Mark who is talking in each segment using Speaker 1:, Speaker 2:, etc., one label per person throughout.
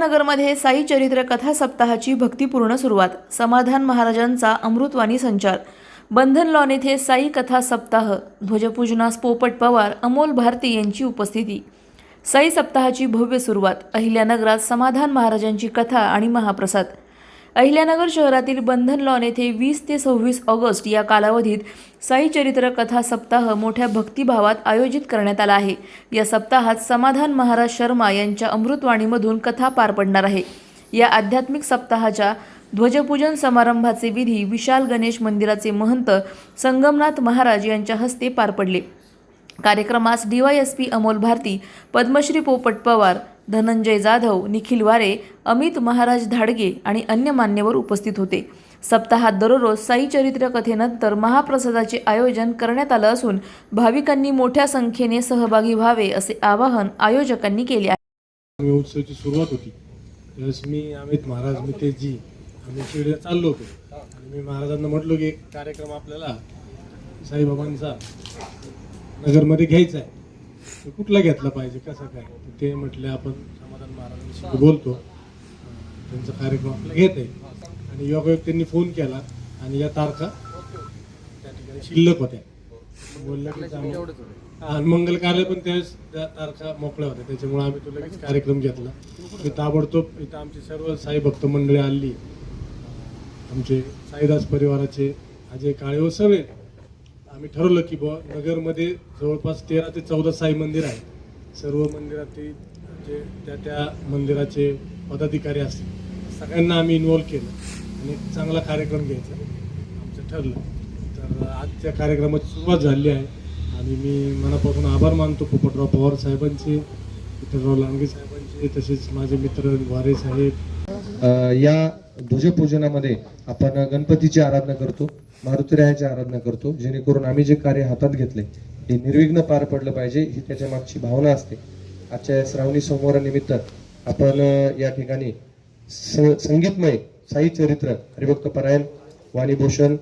Speaker 1: अहिल्यानगरमध्ये साई चरित्र कथा सप्ताहाची भक्तिपूर्ण सुरुवात. समाधान महाराजांचा अमृतवाणी संचार. बंधन लॉन येथे साई कथा सप्ताह ध्वजपूजनास पोपट पवार अमोल भारती यांची उपस्थिती. साई सप्ताहाची भव्य सुरुवात. अहिल्यानगरात समाधान महाराजांची कथा आणि महाप्रसाद. अहिल्यानगर शहरातील बंधन लॉन येथे वीस ते सव्वीस ऑगस्ट या कालावधीत साई चरित्र कथा सप्ताह मोठ्या भक्तिभावात आयोजित करण्यात आला आहे. या सप्ताहात समाधान महाराज शर्मा यांच्या अमृतवाणीमधून कथा पार पडणार आहे. या आध्यात्मिक सप्ताहाच्या ध्वजपूजन समारंभाचे विधी विशाल गणेश मंदिराचे महंत संगमनाथ महाराज यांच्या हस्ते पार पडले. कार्यक्रमास डीवायएसपी अमोल भारती पद्मश्री पोपट पवार धनंजय जाधव निखिल वारे अमित महाराज धाडगे आणि अन्य मान्यवर उपस्थित होते. सप्ताहात दररोज साई चरित्र कथेनंतर महाप्रसादाचे आयोजन करण्यात आलं असून भाविकांनी मोठ्या संख्येने सहभागी व्हावे असे आवाहन आयोजकांनी केले आहे.
Speaker 2: उत्सवाची सुरुवात होती. त्यावेळेस मी अमित महाराज मी तेजी आम्ही शिर्डीला चाललो होतो. आणि मी महाराजांना म्हटलो की एक कार्यक्रम आपल्याला साईबाबांचा नगरमध्ये घ्यायचा आहे. तो कुठला घेतला पाहिजे? कसा काय? तर ते म्हटले आपण समाधान महाराजांशी बोलतो. त्यांचा कार्यक्रम आपला घेत आहे. आणि योगायोग त्यांनी फोन केला आणि या तारखा त्या ठिकाणी शिल्लक होत्या. बोललं की चांगलं. आणि मंगल कार्य पण त्यावेळेस त्या तारखा मोकळ्या होत्या. त्याच्यामुळे आम्ही तो लगेच कार्यक्रम घेतला. मी ताबडतोब इथं आमची सर्व साई भक्त मंडळी आली. आमचे साईदास परिवाराचे अजय काळे व सगळे आम्ही ठरवलं की बुवा नगरमध्ये जवळपास तेरा ते चौदा साई मंदिर आहे सर्व मंदिरातील जे त्या त्या मंदिराचे पदाधिकारी असतील सगळ्यांना आम्ही इन्व्हॉल्व केलं आणि एक चांगला कार्यक्रम घ्यायचा. आमचं ठरलं. तर आजच्या कार्यक्रमाची सुरुवात झाली आहे. आणि मी मनापासून आभार मानतो पोपटराव पवार साहेबांचे विठ्ठलराव लांगे साहेबांचे तसेच माझे मित्र वारे साहेब.
Speaker 3: या ध्वजपूजनामध्ये आपण गणपतीची आराधना करतो मारुतीरायाची आराधना करतो जेणेकरून आम्ही जे कार्य हातात घेतले हे निर्विघ्न पार पडलं पाहिजे ही त्याच्या मागची भावना असते. आजच्या या श्रावणी सोमवारानिमित्त आपण या ठिकाणी स- संगीतमय साई चरित्र हरिभक्त परायण वाणीभूषण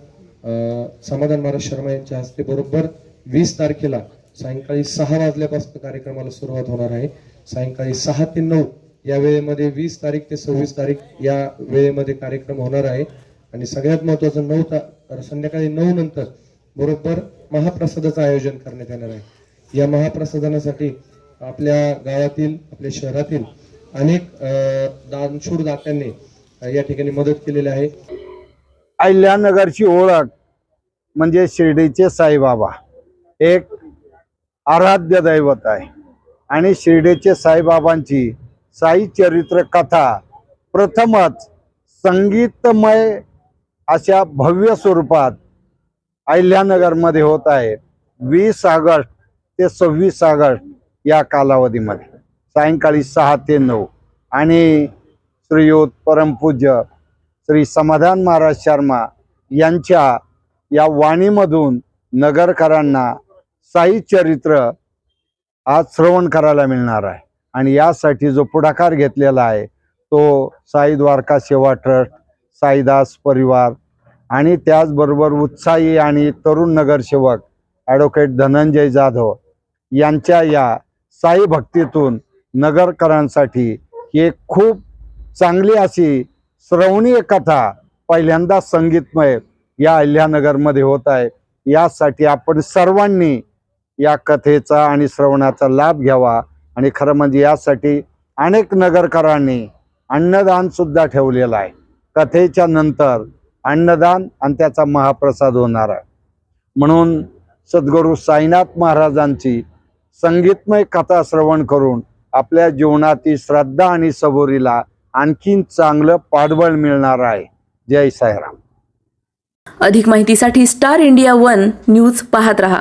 Speaker 3: समाधान महाराज शर्मा यांच्या हस्ते बरोबर वीस तारखेला सायंकाळी सहा वाजल्यापासून कार्यक्रमाला सुरुवात होणार आहे. सायंकाळी सहा ते नऊ या वेळेमध्ये वीस तारीख ते सव्वीस तारीख या वेळेमध्ये कार्यक्रम होणार आहे. आणि सगळ्यात महत्वाचं नऊ ता संध्याकाळी नऊ नंतर बरोबर महाप्रसादाचं आयोजन करण्यात येणार आहे. या महाप्रसादनासाठी आपल्या गावातील आपल्या शहरातील अनेक दानशूर दात्यांनी या ठिकाणी मदत केलेली आहे.
Speaker 4: अहिल्यानगरची ओळख म्हणजे शिर्डीचे साईबाबा. एक आराध्य दैवत आहे. आणि शिर्डीचे साईबाबांची साई चरित्र कथा. प्रथमच संगीतमय अशा भव्य स्वरूपात अहिल्यानगरमध्ये होत आहे. वीस ऑगस्ट ते सव्वीस ऑगस्ट या कालावधीमध्ये. सायंकाळी सहा ते नऊ. आणि श्रीयुत परमपूज्य श्री समाधान महाराज शर्मा यांच्या या वाणीमधून नगरकरांना साई चरित्र आज श्रवण करायला मिळणार आहे. आणि यासाठी जो पुढाकार घेतलेला आहे तो साई द्वारका सेवा ट्रस्ट साईदास परिवार आणि त्याचबरोबर उत्साही आणि तरुण नगरसेवक ॲडव्होकेट धनंजय जाधव यांच्या या साई भक्तीतून नगरकरांसाठी ही खूप चांगली अशी श्रवणीय कथा पहिल्यांदा संगीतमय या अहिल्यानगरमध्ये होत आहे. यासाठी आपण सर्वांनी या कथेचा आणि श्रवणाचा लाभ घ्यावा. आणि खरं म्हणजे यासाठी अनेक नगरकरांनी अन्नदान सुद्धा ठेवलेलं आहे. कथेच्या नंतर अन्नदान आणि त्याचा महाप्रसाद होणार आहे. म्हणून सद्गुरू साईनाथ महाराजांची संगीतमय कथा श्रवण करून आपल्या जीवनातील श्रद्धा आणि सबुरीला आणखीन चांगलं पाठबळ मिळणार आहे. जय साईराम.
Speaker 1: अधिक माहितीसाठी स्टार इंडिया वन न्यूज पाहत रहा.